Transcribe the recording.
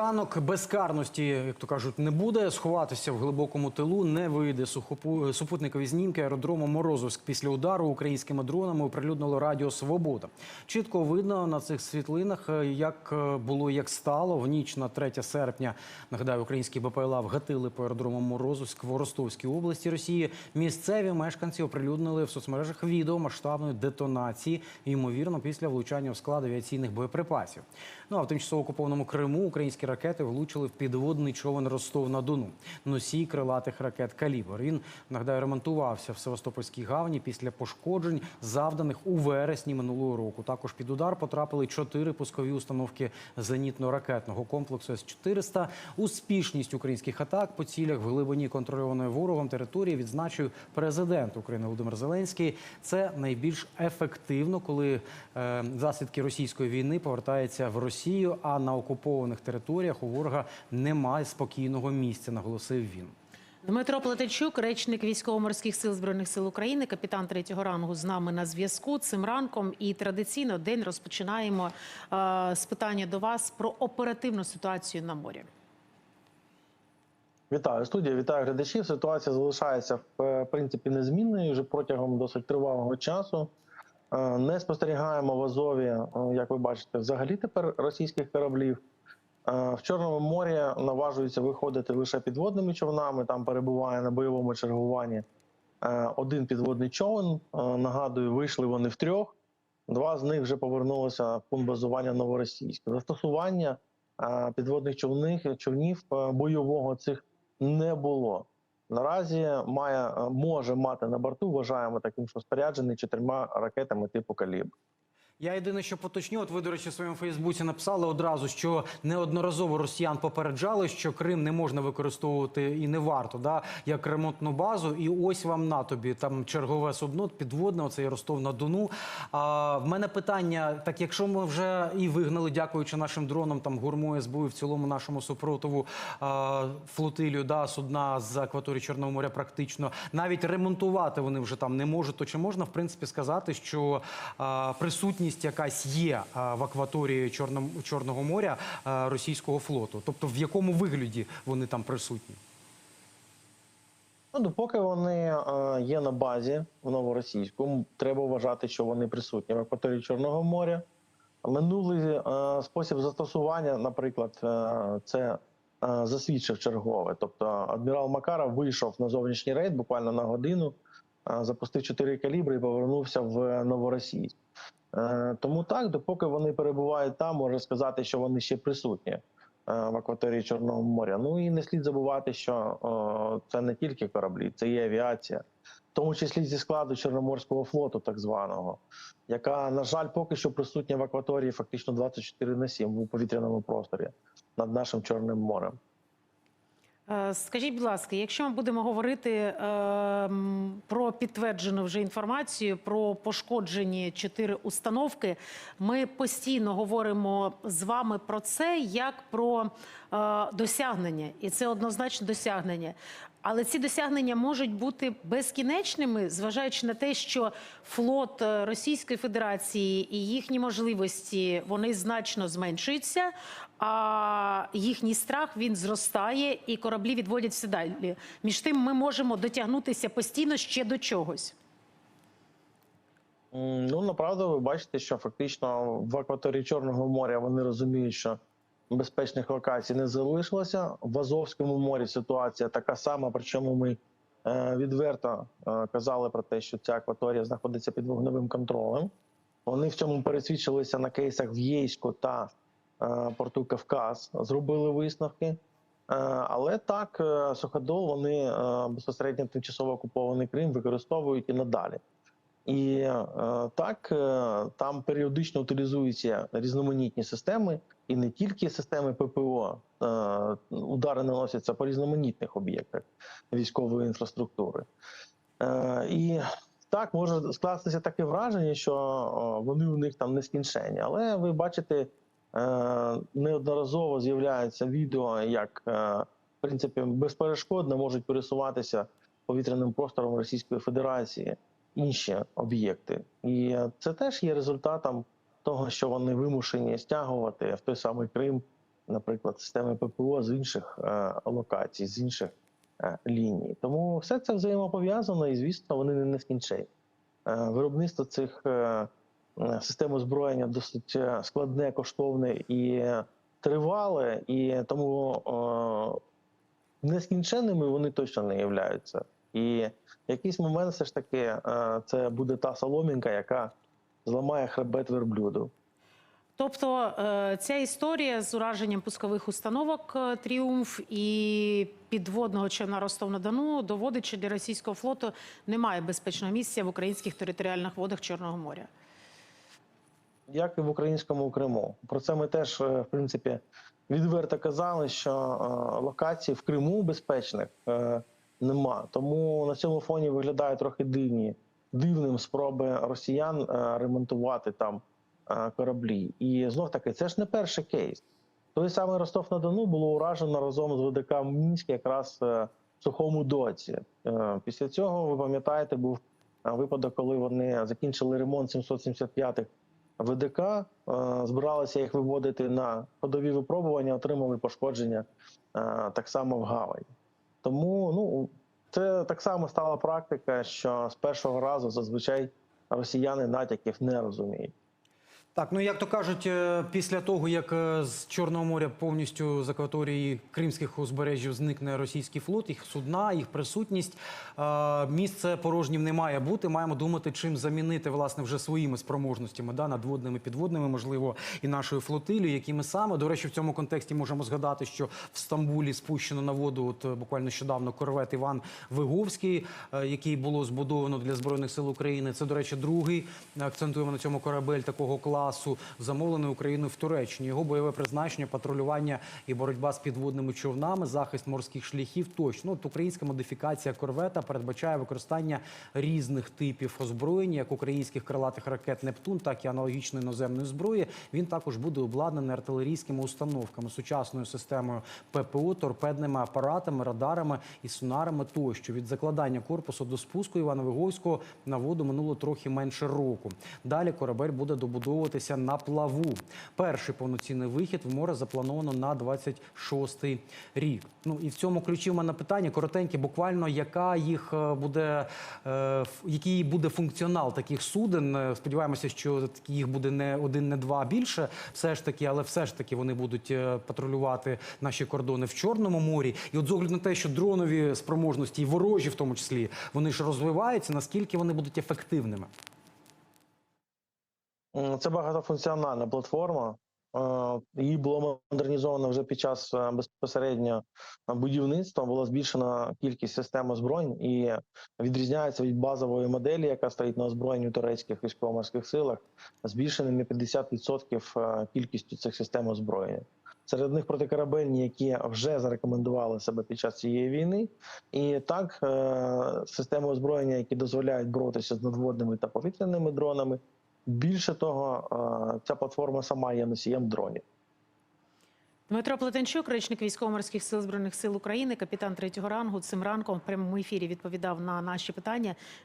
Ранок безкарності, як то кажуть, не буде. Сховатися в глибокому тилу не вийде. Сухопу... Супутникові знімки аеродрому Морозовськ після удару українськими дронами оприлюднило Радіо Свобода. Чітко видно на цих світлинах, е, як е, було, як стало в ніч на 3 серпня. Нагадаю, українські БПЛА вгатили по аеродрому Морозовськ в Ростовській області Росії. Місцеві мешканці оприлюднили в соцмережах відео масштабної детонації, ймовірно, після влучання в склад авіаційних боєприпасів. Ну а в тимчасово окупованому Криму українські ракети влучили в підводний човен Ростов на Дону. Носій крилатих ракет Калібр. Він нагадаю ремонтувався в Севастопольській гавні після пошкоджень, завданих у вересні минулого року. Також під удар потрапили чотири пускові установки зенітно-ракетного комплексу С-400. Успішність українських атак по цілях в глибині контрольованої ворогом території відзначив президент України Володимир Зеленський. Це найбільш ефективно, коли е, заслідки російської війни повертаються в Росію, а на окупованих територіях у ворога немає спокійного місця, наголосив він. Дмитро Плетенчук, речник військово-морських сил збройних сил України, капітан третього рангу з нами на зв'язку цим ранком. І традиційно день розпочинаємо е, з питання до вас про оперативну ситуацію на морі. Вітаю студія, вітаю глядачів. Ситуація залишається в принципі незмінною вже протягом досить тривалого часу. Е, Не спостерігаємо в Азові, е, як ви бачите, взагалі тепер російських кораблів. Е, В Чорному морі наважуються виходити лише підводними човнами. Там перебуває на бойовому чергуванні е, один підводний човен. Е, Нагадую, вийшли вони втрьох. Два з них вже повернулися в пункт базування новоросійськ. Застосування підводних човних човнів бойового цих не було. Наразі має може мати на борту, вважаємо таким, що споряджений чотирма ракетами типу калібр. Я єдине, що поточню, от ви, до речі, в своєму Фейсбуці написали одразу, що неодноразово росіян попереджали, що Крим не можна використовувати і не варто, да, як ремонтну базу. І ось вам на тобі там чергове судно підводне, оцей Ростов на Дону. А в мене питання: так, якщо ми вже і вигнали, дякуючи нашим дронам, там гурму СБУ і в цілому нашому супротиву а, флотилію, да, судна з акваторії Чорного моря, практично навіть ремонтувати вони вже там не можуть. То чи можна в принципі сказати, що а, присутність якась є в акваторії Чорного, моря російського флоту? Тобто в якому вигляді вони там присутні? Ну, допоки вони е, є на базі в новоросійську, треба вважати, що вони присутні в акваторії Чорного моря. Минулий е, спосіб застосування, наприклад, е, це е, засвідчив чергове. Тобто адмірал Макаров вийшов на зовнішній рейд буквально на годину, е, запустив чотири калібри і повернувся в Новоросійськ. Е, Тому так, допоки вони перебувають там, можна сказати, що вони ще присутні е, в акваторії Чорного моря. Ну і не слід забувати, що це не тільки кораблі, це і авіація, в тому числі зі складу Чорноморського флоту, так званого, яка, на жаль, поки що присутня в акваторії фактично 24 на 7 у повітряному просторі над нашим Чорним морем. Е, Скажіть, будь ласка, якщо ми будемо говорити е, про підтверджену вже інформацію про пошкоджені чотири установки, ми постійно говоримо з вами про це як про е, досягнення, і це однозначно досягнення. Але ці досягнення можуть бути безкінечними, зважаючи на те, що флот е, Російської Федерації і їхні можливості вони значно зменшуються, а їхній страх він зростає, і кораблі відводять все далі. Між тим, ми можемо дотягнутися постійно ще до чогось. Ну, направду, ви бачите, що фактично в акваторії Чорного моря вони розуміють, що безпечних локацій не залишилося. В Азовському морі ситуація така сама, причому ми е, відверто е, казали про те, що ця акваторія знаходиться під вогневим контролем. Вони в цьому пересвідчилися на кейсах в Єйську та порту Кавказ, зробили висновки. Е, Але так, е, суходол вони е, безпосередньо тимчасово окупований Крим використовують і надалі. І е, так е, там періодично утилізуються різноманітні системи, і не тільки системи ППО. Е, удари наносяться по різноманітних об'єктах військової інфраструктури. Е, і так може скластися таке враження, що вони у них там нескінченні. Але ви бачите, е, неодноразово з'являються відео, як е, в принципі безперешкодно можуть пересуватися повітряним простором Російської Федерації інші об'єкти, і це теж є результатом того, що вони вимушені стягувати в той самий Крим наприклад, системи ППО з інших е, локацій, з інших е, ліній. Тому все це взаємопов'язано, і звісно, вони не нескінчені. Е, Виробництво цих е, е, систем озброєння досить е, складне, коштовне і тривале, і тому е, нескінченними вони точно не являються. І в якийсь момент все ж таки е, це буде та соломінка, яка зламає хребет верблюду. Тобто е, ця історія з ураженням пускових установок е, Тріумф і підводного човна Ростов-на-Дону доводить, що для російського флоту немає безпечного місця в українських територіальних водах Чорного моря. Як і в українському Криму. Про це ми теж, е, в принципі, відверто казали, що е, локацій в Криму безпечних е, нема. Тому на цьому фоні виглядає трохи дивні, дивним спроби росіян ремонтувати там кораблі. І знов таки, це ж не перший кейс. Той самий Ростов-на-Дону було уражено разом з ВДК Мінськ якраз в сухому доці. Після цього, ви пам'ятаєте, був випадок, коли вони закінчили ремонт 775-х ВДК, е, збиралися їх виводити на ходові випробування, отримали пошкодження е, так само в гавані. Тому ну, це так само стала практика, що з першого разу зазвичай росіяни натяків не розуміють. Так, ну як то кажуть, е, після того як е, з Чорного моря повністю з акваторії кримських узбережжів зникне російський флот, їх судна, їх присутність, е, місце порожнім не має бути. Маємо думати, чим замінити власне вже своїми спроможностями, да, надводними, підводними, можливо, і нашою флотилією, якими саме до речі, в цьому контексті можемо згадати, що в Стамбулі спущено на воду, от буквально нещодавно корвет Іван Виговський, який було збудовано для збройних сил України. Це, до речі, другий акцентуємо на цьому корабель такого класу, замовлений Україною в Туреччині. Його бойове призначення, патрулювання і боротьба з підводними човнами, захист морських шляхів. Точно от українська модифікація корвета передбачає використання різних типів озброєння, як українських крилатих ракет Нептун, так і аналогічної іноземної зброї. Він також буде обладнаний артилерійськими установками, сучасною системою ППО, торпедними апаратами, радарами і сонарами тощо. Від закладання корпусу до спуску Івана Виговського на воду минуло трохи менше року. Далі корабель буде добудовуватися на плаву. Перший повноцінний вихід в море заплановано на 26-й рік. Ну і в цьому ключі в мене питання коротеньке, буквально яка їх е, буде, е, який буде функціонал таких суден. Е, Сподіваємося, що їх буде не один, не два більше, все ж таки, але все ж таки вони будуть патрулювати наші кордони в Чорному морі. І от з огляду на те, що дронові спроможності і ворожі, в тому числі, вони ж розвиваються, наскільки вони будуть ефективними? Це багатофункціональна платформа. Е, Її було модернізовано вже під час е, безпосередньо будівництва. Була збільшена кількість систем озброєнь і відрізняється від базової моделі, яка стоїть на озброєнні турецьких військово-морських силах, збільшеним на 50% е, кількістю цих систем озброєння. Серед них протикорабельні, які вже зарекомендували себе під час цієї війни, і так е, системи озброєння, які дозволяють боротися з надводними та повітряними дронами. Більше того, е, ця платформа сама є носієм дронів. Дмитро Плетенчук, речник військово-морських сил збройних сил України, капітан третього рангу. Цим ранком в прямому ефірі відповідав на наші питання.